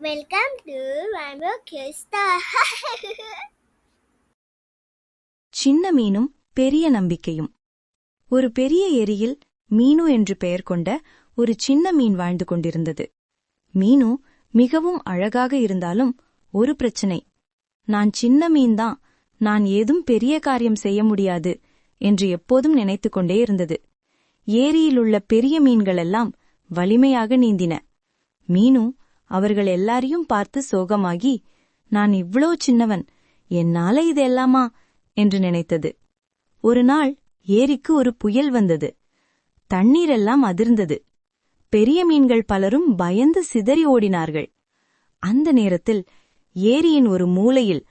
Welcome to Rainbow கிஸ்டா சின்ன மீனும் பெரிய நம்பிக்கையும். ஒரு பெரிய ஏரியில் மீனு என்று பெயர் கொண்ட ஒரு சின்ன மீன் வாழ்ந்து கொண்டிருந்தது. மீனு மிகவும் அழகாக இருந்தாலும் ஒரு பிரச்சனை. நான் சின்ன மீன்தான் நான் ஏதும் பெரிய காரியம் செய்ய முடியாது என்று எப்போதும் நினைத்துக் கொண்டே இருந்தது. ஏரியிலுள்ள பெரிய மீன்களெல்லாம் வலிமையாக நீந்தின. மீனு அவர்கள் எல்லாரையும் பார்த்து சோகமாகி நான் இவ்ளோ சின்னவன் என்னால இது எல்லாமா என்று நினைத்தது. ஒரு நாள் ஏரிக்கு ஒரு புயல் வந்தது. தண்ணீரெல்லாம் அதிர்ந்தது. பெரிய மீன்கள் பலரும் பயந்து சிதறி ஓடினார்கள். அந்த நேரத்தில் ஏரியின் ஒரு மூலையில்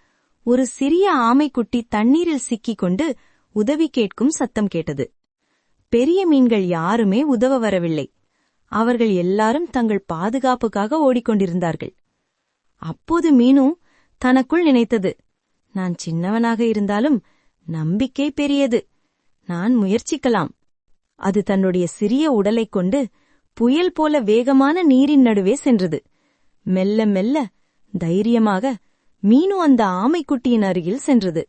ஒரு சிறிய ஆமைக்குட்டி தண்ணீரில் சிக்கிக் கொண்டு உதவி கேட்கும் சத்தம் கேட்டது. பெரிய மீன்கள் யாருமே உதவ வரவில்லை. அவர்கள் எல்லாரும் தங்கள் பாதுகாப்புக்காக ஓடிக்கொண்டிருந்தார்கள். அப்போது மீனு தனக்குள் நினைத்தது நான் சின்னவனாக இருந்தாலும் நம்பிக்கை பெரியது. நான் முயற்சிக்கலாம். அது தன்னுடைய சிறிய உடலைக் கொண்டு புயல் போல வேகமான நீரின் நடுவே சென்றது. மெல்ல மெல்ல தைரியமாக மீனு அந்த ஆமைக்குட்டியின் அருகில் சென்றது.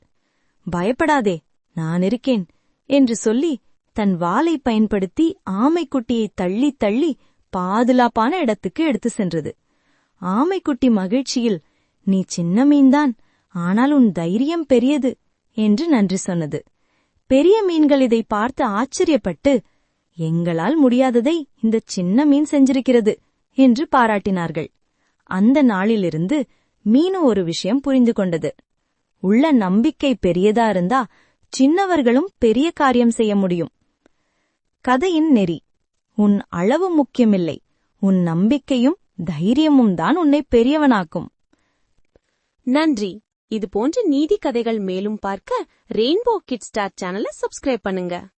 பயப்படாதே நான் இருக்கேன் என்று சொல்லி தன் வாளை பயன்படுத்தி ஆமைக்குட்டியை தள்ளி தள்ளி பாதுலாப்பான இடத்துக்கு எடுத்து சென்றது. ஆமைக்குட்டி மகிழ்ச்சியில் நீ சின்ன மீன்தான் ஆனால் உன் தைரியம் பெரியது என்று நன்றி சொன்னது. பெரிய மீன்கள் இதை பார்த்து ஆச்சரியப்பட்டு எங்களால் முடியாததை இந்த சின்ன மீன் செஞ்சிருக்கிறது என்று பாராட்டினார்கள். அந்த நாளிலிருந்து மீனு ஒரு விஷயம் புரிந்து கொண்டது. உள்ள நம்பிக்கை பெரியதா இருந்தா சின்னவர்களும் பெரிய காரியம் செய்ய முடியும். கதையின் நெறி. உன் அளவு முக்கியமில்லை. உன் நம்பிக்கையும் தைரியமும் தான் உன்னை பெரியவனாக்கும். நன்றி. இது போன்ற நீதி கதைகள் மேலும் பார்க்க ரெயின்போ கிட் ஸ்டார் சேனலை சப்ஸ்கிரைப் பண்ணுங்க.